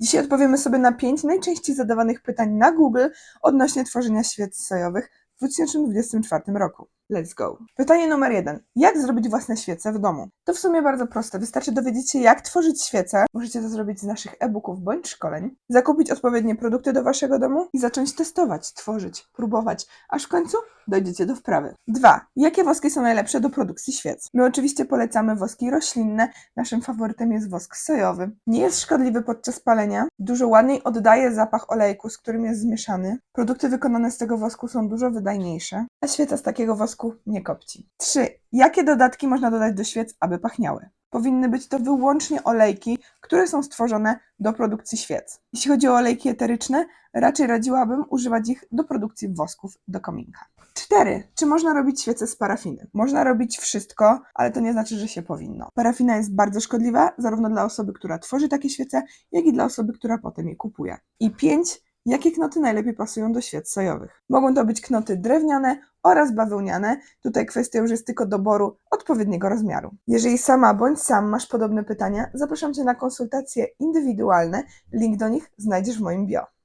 Dzisiaj odpowiemy sobie na pięć najczęściej zadawanych pytań na Google odnośnie tworzenia świec sojowych w 2024 roku. Let's go. Pytanie numer jeden. Jak zrobić własne świece w domu? To w sumie bardzo proste. Wystarczy dowiedzieć się, jak tworzyć świece. Możecie to zrobić z naszych e-booków bądź szkoleń. Zakupić odpowiednie produkty do waszego domu i zacząć testować, tworzyć, próbować, aż w końcu dojdziecie do wprawy. Dwa. Jakie woski są najlepsze do produkcji świec? My oczywiście polecamy woski roślinne. Naszym faworytem jest wosk sojowy. Nie jest szkodliwy podczas palenia. Dużo ładniej oddaje zapach olejku, z którym jest zmieszany. Produkty wykonane z tego wosku są dużo wydajniejsze, a świeca z takiego wosku nie kopci. 3. Jakie dodatki można dodać do świec, aby pachniały? Powinny być to wyłącznie olejki, które są stworzone do produkcji świec. Jeśli chodzi o olejki eteryczne, raczej radziłabym używać ich do produkcji wosków do kominka. 4. Czy można robić świece z parafiny? Można robić wszystko, ale to nie znaczy, że się powinno. Parafina jest bardzo szkodliwa, zarówno dla osoby, która tworzy takie świece, jak i dla osoby, która potem je kupuje. I 5. Jakie knoty najlepiej pasują do świec sojowych? Mogą to być knoty drewniane oraz bawełniane. Tutaj kwestia już jest tylko doboru odpowiedniego rozmiaru. Jeżeli sama bądź sam masz podobne pytania, zapraszam Cię na konsultacje indywidualne. Link do nich znajdziesz w moim bio.